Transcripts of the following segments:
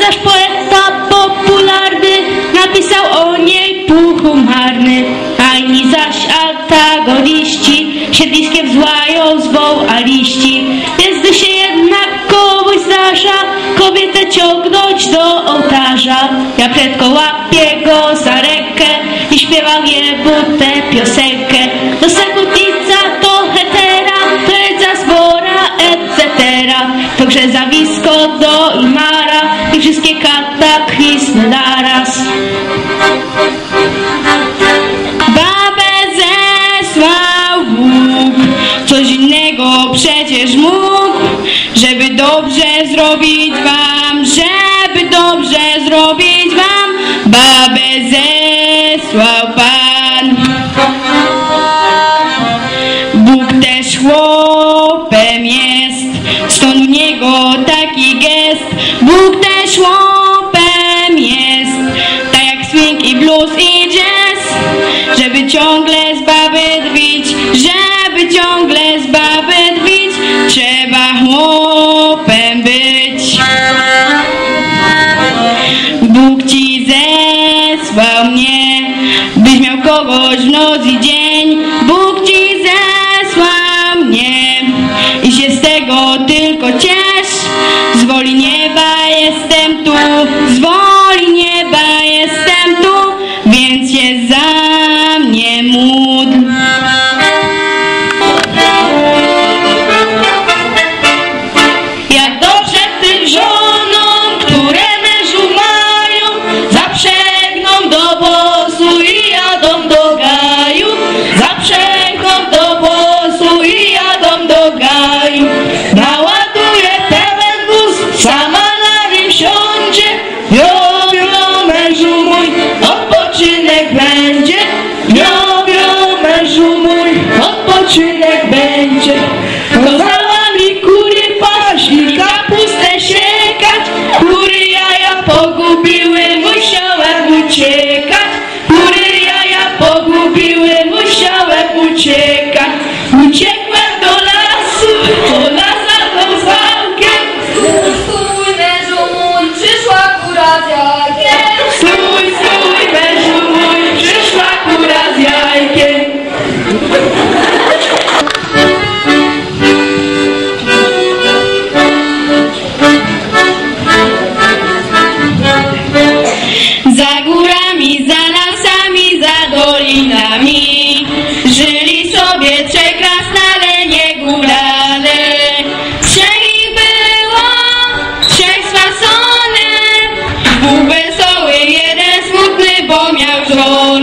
nasz poeta popularny napisał o niej puchumarny, a inni zaś antagoniści siedliskiem zła ją zwą, a. Więc gdy się jednak komuś zdarza kobietę ciągnąć do ołtarza, ja prędko łapię go za rękę i śpiewam jemu tę piosenkę. Do sekundnica, to hetera, to jest za zbora, etc. To grzezawisko do imara i wszystkie kataklizmy naraz. Babę zesłał Bóg, coś innego przecież mógł, żeby dobrze zrobić wam, Lord.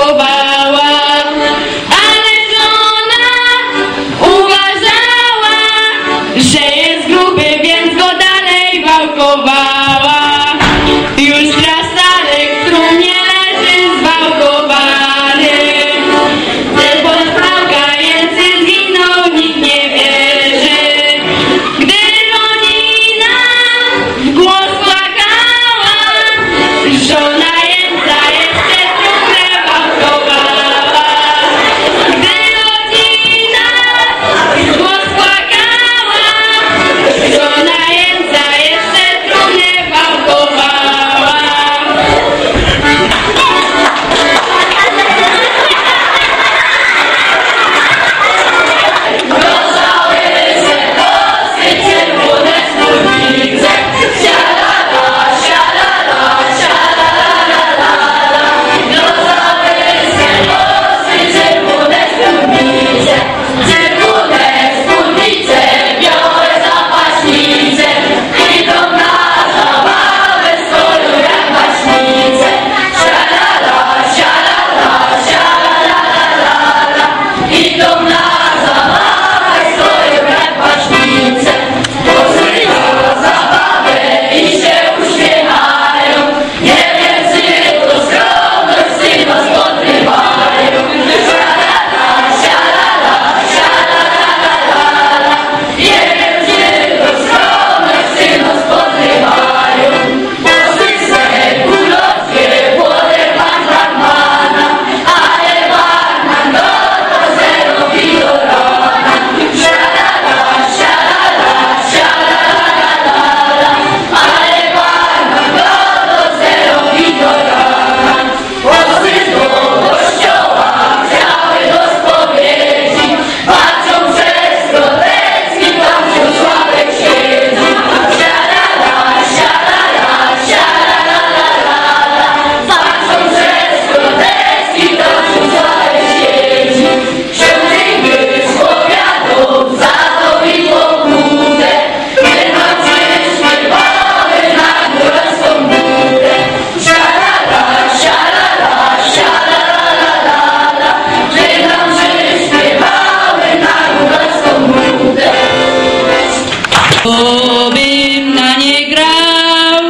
próbowałam, ale żona uważała, że jest gruby, więc go dalej wałkowała. Obym na nie grał,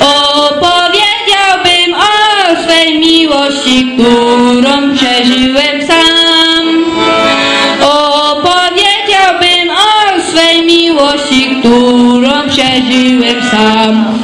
opowiedziałbym o swej miłości, którą przeżyłem sam. Opowiedziałbym o swej miłości, którą przeżyłem sam.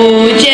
Ooh,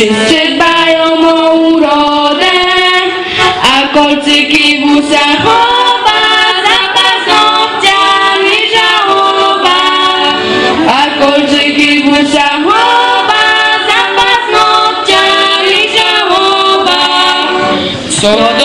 Wszyscy dbają o urodę, a kolcyki w usach chowa, za paznokciami żałoba. A kolczyki w usach chowa, za paznokciami żałoba. Co